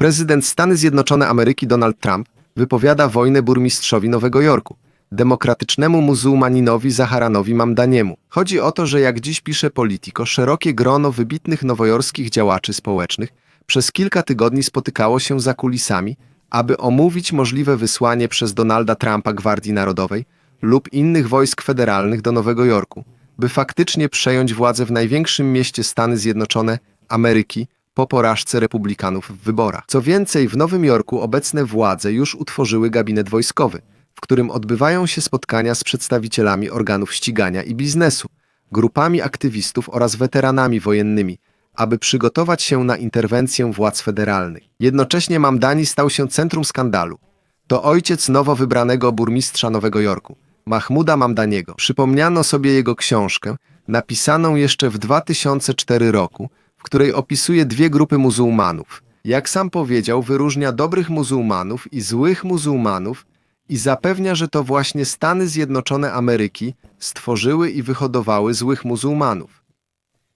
Prezydent Stany Zjednoczone Ameryki Donald Trump wypowiada wojnę burmistrzowi Nowego Jorku, demokratycznemu muzułmaninowi Zaharanowi Mamdaniemu. Chodzi o to, że jak dziś pisze Politico, szerokie grono wybitnych nowojorskich działaczy społecznych przez kilka tygodni spotykało się za kulisami, aby omówić możliwe wysłanie przez Donalda Trumpa Gwardii Narodowej lub innych wojsk federalnych do Nowego Jorku, by faktycznie przejąć władzę w największym mieście Stany Zjednoczone Ameryki po porażce republikanów w wyborach. Co więcej, w Nowym Jorku obecne władze już utworzyły gabinet wojskowy, w którym odbywają się spotkania z przedstawicielami organów ścigania i biznesu, grupami aktywistów oraz weteranami wojennymi, aby przygotować się na interwencję władz federalnych. Jednocześnie Mamdani stał się centrum skandalu. To ojciec nowo wybranego burmistrza Nowego Jorku, Mahmuda Mamdaniego. Przypomniano sobie jego książkę, napisaną jeszcze w 2004 roku, w której opisuje dwie grupy muzułmanów. Jak sam powiedział, wyróżnia dobrych muzułmanów i złych muzułmanów i zapewnia, że to właśnie Stany Zjednoczone Ameryki stworzyły i wyhodowały złych muzułmanów.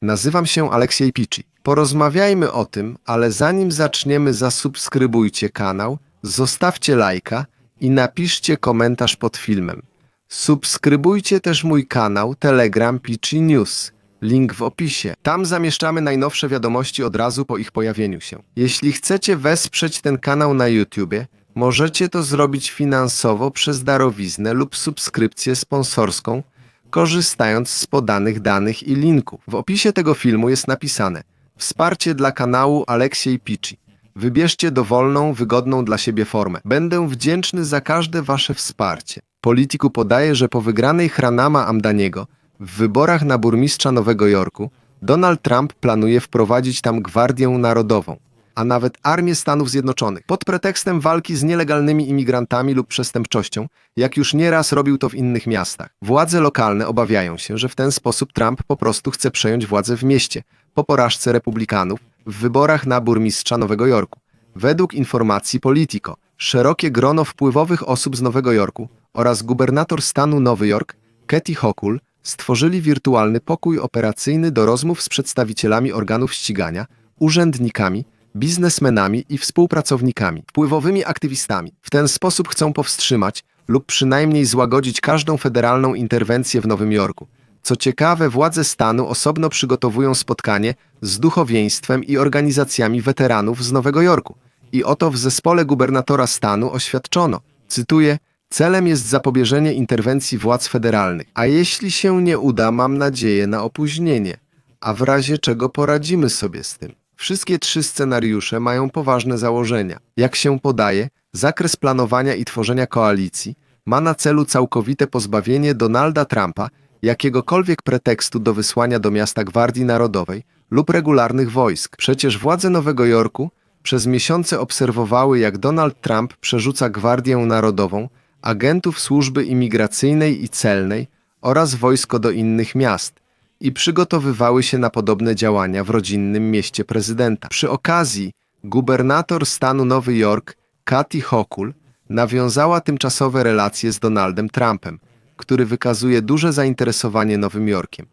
Nazywam się Aleksiej Pici. Porozmawiajmy o tym, ale zanim zaczniemy, zasubskrybujcie kanał, zostawcie lajka i napiszcie komentarz pod filmem. Subskrybujcie też mój kanał Telegram Pici News. Link w opisie. Tam zamieszczamy najnowsze wiadomości od razu po ich pojawieniu się. Jeśli chcecie wesprzeć ten kanał na YouTubie, możecie to zrobić finansowo przez darowiznę lub subskrypcję sponsorską, korzystając z podanych danych i linków. W opisie tego filmu jest napisane Wsparcie dla kanału Aleksiej Pici. Wybierzcie dowolną, wygodną dla siebie formę. Będę wdzięczny za każde wasze wsparcie. Polityku podaje, że po wygranej Hranama Amdaniego w wyborach na burmistrza Nowego Jorku Donald Trump planuje wprowadzić tam Gwardię Narodową, a nawet Armię Stanów Zjednoczonych, pod pretekstem walki z nielegalnymi imigrantami lub przestępczością, jak już nieraz robił to w innych miastach. Władze lokalne obawiają się, że w ten sposób Trump po prostu chce przejąć władzę w mieście po porażce republikanów w wyborach na burmistrza Nowego Jorku. Według informacji Politico, szerokie grono wpływowych osób z Nowego Jorku oraz gubernator stanu Nowy Jork, Katie Hochul, stworzyli wirtualny pokój operacyjny do rozmów z przedstawicielami organów ścigania, urzędnikami, biznesmenami i współpracownikami, wpływowymi aktywistami. W ten sposób chcą powstrzymać lub przynajmniej złagodzić każdą federalną interwencję w Nowym Jorku. Co ciekawe, władze stanu osobno przygotowują spotkanie z duchowieństwem i organizacjami weteranów z Nowego Jorku. I oto w zespole gubernatora stanu oświadczono, cytuję, celem jest zapobieżenie interwencji władz federalnych, a jeśli się nie uda, mam nadzieję na opóźnienie, a w razie czego poradzimy sobie z tym. Wszystkie trzy scenariusze mają poważne założenia. Jak się podaje, zakres planowania i tworzenia koalicji ma na celu całkowite pozbawienie Donalda Trumpa jakiegokolwiek pretekstu do wysłania do miasta Gwardii Narodowej lub regularnych wojsk. Przecież władze Nowego Jorku przez miesiące obserwowały, jak Donald Trump przerzuca Gwardię Narodową, agentów służby imigracyjnej i celnej oraz wojsko do innych miast i przygotowywały się na podobne działania w rodzinnym mieście prezydenta. Przy okazji gubernator stanu Nowy Jork, Kathy Hochul, nawiązała tymczasowe relacje z Donaldem Trumpem, który wykazuje duże zainteresowanie Nowym Jorkiem.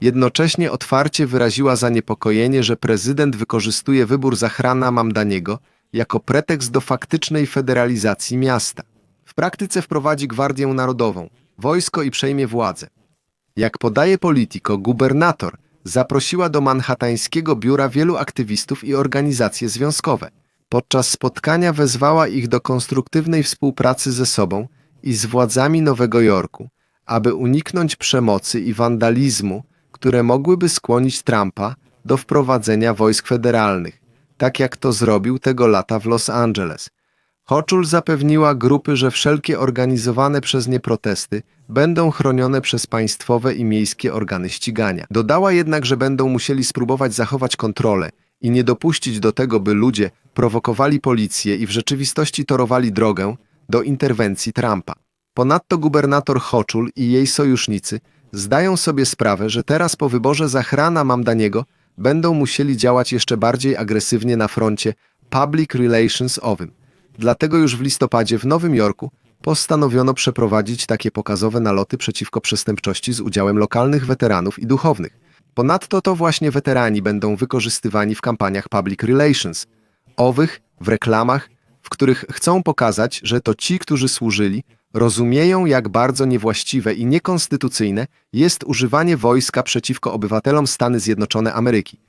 Jednocześnie otwarcie wyraziła zaniepokojenie, że prezydent wykorzystuje wybór Zahrana Mamdaniego jako pretekst do faktycznej federalizacji miasta. W praktyce wprowadzi Gwardię Narodową, wojsko i przejmie władzę. Jak podaje Politico, gubernator zaprosiła do manhattańskiego biura wielu aktywistów i organizacje związkowe. Podczas spotkania wezwała ich do konstruktywnej współpracy ze sobą i z władzami Nowego Jorku, aby uniknąć przemocy i wandalizmu, które mogłyby skłonić Trumpa do wprowadzenia wojsk federalnych, tak jak to zrobił tego lata w Los Angeles. Hochul zapewniła grupy, że wszelkie organizowane przez nie protesty będą chronione przez państwowe i miejskie organy ścigania. Dodała jednak, że będą musieli spróbować zachować kontrolę i nie dopuścić do tego, by ludzie prowokowali policję i w rzeczywistości torowali drogę do interwencji Trumpa. Ponadto gubernator Hochul i jej sojusznicy zdają sobie sprawę, że teraz po wyborze Zachrana Mamdaniego będą musieli działać jeszcze bardziej agresywnie na froncie public relations owym. Dlatego już w listopadzie w Nowym Jorku postanowiono przeprowadzić takie pokazowe naloty przeciwko przestępczości z udziałem lokalnych weteranów i duchownych. Ponadto to właśnie weterani będą wykorzystywani w kampaniach public relations, owych w reklamach, w których chcą pokazać, że to ci, którzy służyli, rozumieją, jak bardzo niewłaściwe i niekonstytucyjne jest używanie wojska przeciwko obywatelom Stany Zjednoczone Ameryki.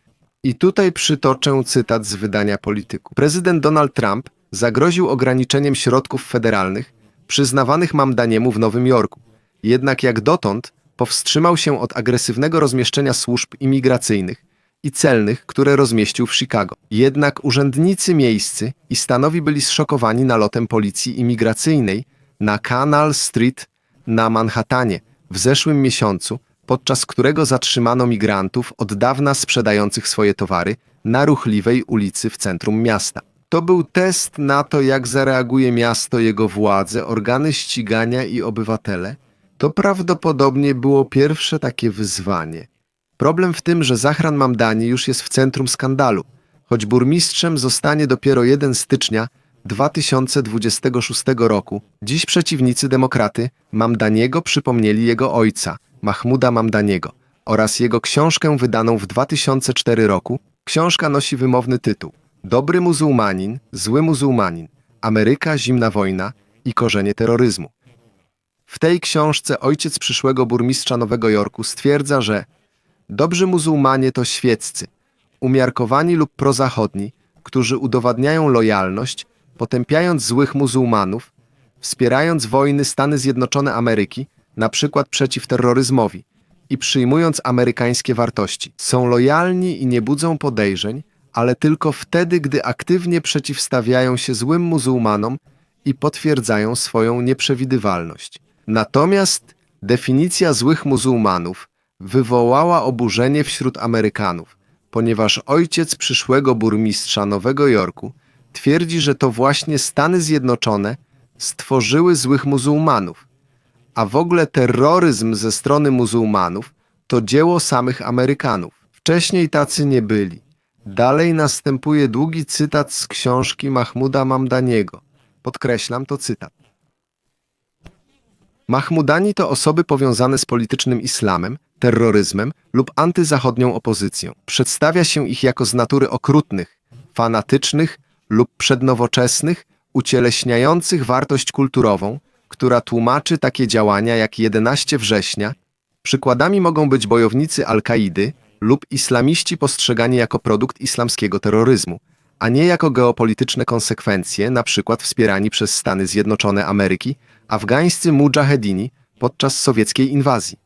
I tutaj przytoczę cytat z wydania Polityku. Prezydent Donald Trump zagroził ograniczeniem środków federalnych przyznawanych Mamdaniemu w Nowym Jorku. Jednak jak dotąd powstrzymał się od agresywnego rozmieszczenia służb imigracyjnych i celnych, które rozmieścił w Chicago. Jednak urzędnicy miejscy i stanowi byli zszokowani nalotem policji imigracyjnej na Canal Street na Manhattanie w zeszłym miesiącu, podczas którego zatrzymano migrantów od dawna sprzedających swoje towary na ruchliwej ulicy w centrum miasta. To był test na to, jak zareaguje miasto, jego władze, organy ścigania i obywatele. To prawdopodobnie było pierwsze takie wyzwanie. Problem w tym, że Zahran Mamdani już jest w centrum skandalu, choć burmistrzem zostanie dopiero 1 stycznia 2026 roku. Dziś przeciwnicy demokraty Mamdaniego przypomnieli jego ojca, Mahmuda Mamdaniego, oraz jego książkę wydaną w 2004 roku. Książka nosi wymowny tytuł Dobry muzułmanin, zły muzułmanin, Ameryka, zimna wojna i korzenie terroryzmu. W tej książce ojciec przyszłego burmistrza Nowego Jorku stwierdza, że dobrzy muzułmanie to świeccy, umiarkowani lub prozachodni, którzy udowadniają lojalność, potępiając złych muzułmanów, wspierając wojny Stany Zjednoczone Ameryki, na przykład przeciw terroryzmowi, i przyjmując amerykańskie wartości. Są lojalni i nie budzą podejrzeń, ale tylko wtedy, gdy aktywnie przeciwstawiają się złym muzułmanom i potwierdzają swoją nieprzewidywalność. Natomiast definicja złych muzułmanów wywołała oburzenie wśród Amerykanów, ponieważ ojciec przyszłego burmistrza Nowego Jorku twierdzi, że to właśnie Stany Zjednoczone stworzyły złych muzułmanów, a w ogóle terroryzm ze strony muzułmanów to dzieło samych Amerykanów. Wcześniej tacy nie byli. Dalej następuje długi cytat z książki Mahmuda Mamdaniego. Podkreślam to cytat. Mahmudani to osoby powiązane z politycznym islamem, terroryzmem lub antyzachodnią opozycją. Przedstawia się ich jako z natury okrutnych, fanatycznych lub przednowoczesnych, ucieleśniających wartość kulturową, która tłumaczy takie działania jak 11 września. Przykładami mogą być bojownicy Al-Kaidy lub islamiści postrzegani jako produkt islamskiego terroryzmu, a nie jako geopolityczne konsekwencje, przykład wspierani przez Stany Zjednoczone Ameryki, afgańscy mujahedini podczas sowieckiej inwazji.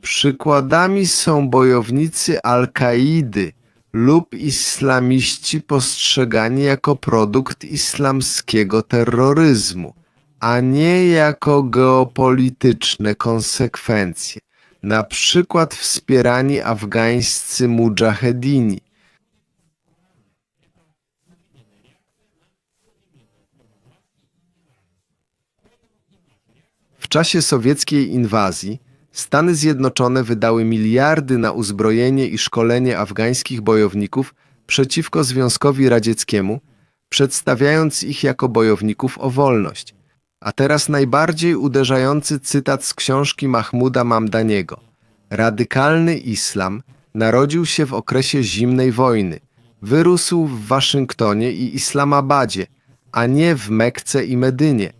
Przykładami są bojownicy Al-Kaidy lub islamiści postrzegani jako produkt islamskiego terroryzmu, a nie jako geopolityczne konsekwencje, na przykład wspierani afgańscy mujahedini. W czasie sowieckiej inwazji Stany Zjednoczone wydały miliardy na uzbrojenie i szkolenie afgańskich bojowników przeciwko Związkowi Radzieckiemu, przedstawiając ich jako bojowników o wolność. A teraz najbardziej uderzający cytat z książki Mahmuda Mamdaniego. Radykalny islam narodził się w okresie zimnej wojny. Wyrósł w Waszyngtonie i Islamabadzie, a nie w Mekce i Medynie.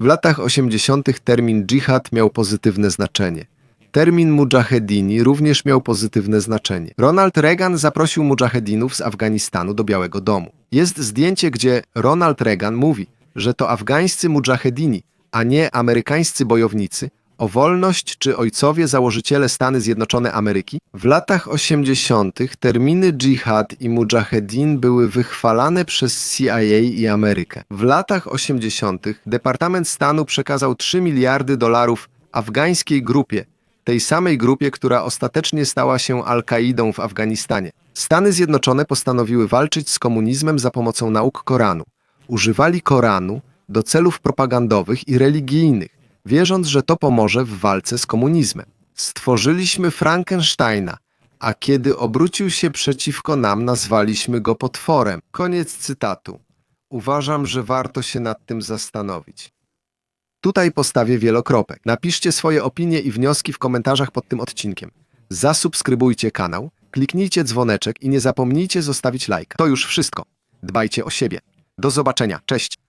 W latach 80. termin dżihad miał pozytywne znaczenie. Termin mujahedini również miał pozytywne znaczenie. Ronald Reagan zaprosił mujahedinów z Afganistanu do Białego Domu. Jest zdjęcie, gdzie Ronald Reagan mówi, że to afgańscy mujahedini, a nie amerykańscy bojownicy, o wolność czy ojcowie założyciele Stany Zjednoczone Ameryki. W latach 80. terminy dżihad i mujahedin były wychwalane przez CIA i Amerykę. W latach 80. Departament Stanu przekazał 3 miliardy dolarów afgańskiej grupie, tej samej grupie, która ostatecznie stała się Al-Kaidą w Afganistanie. Stany Zjednoczone postanowiły walczyć z komunizmem za pomocą nauk Koranu. Używali Koranu do celów propagandowych i religijnych, wierząc, że to pomoże w walce z komunizmem. Stworzyliśmy Frankensteina, a kiedy obrócił się przeciwko nam, nazwaliśmy go potworem. Koniec cytatu. Uważam, że warto się nad tym zastanowić. Tutaj postawię wielokropek. Napiszcie swoje opinie i wnioski w komentarzach pod tym odcinkiem. Zasubskrybujcie kanał, kliknijcie dzwoneczek i nie zapomnijcie zostawić lajka. To już wszystko. Dbajcie o siebie. Do zobaczenia. Cześć.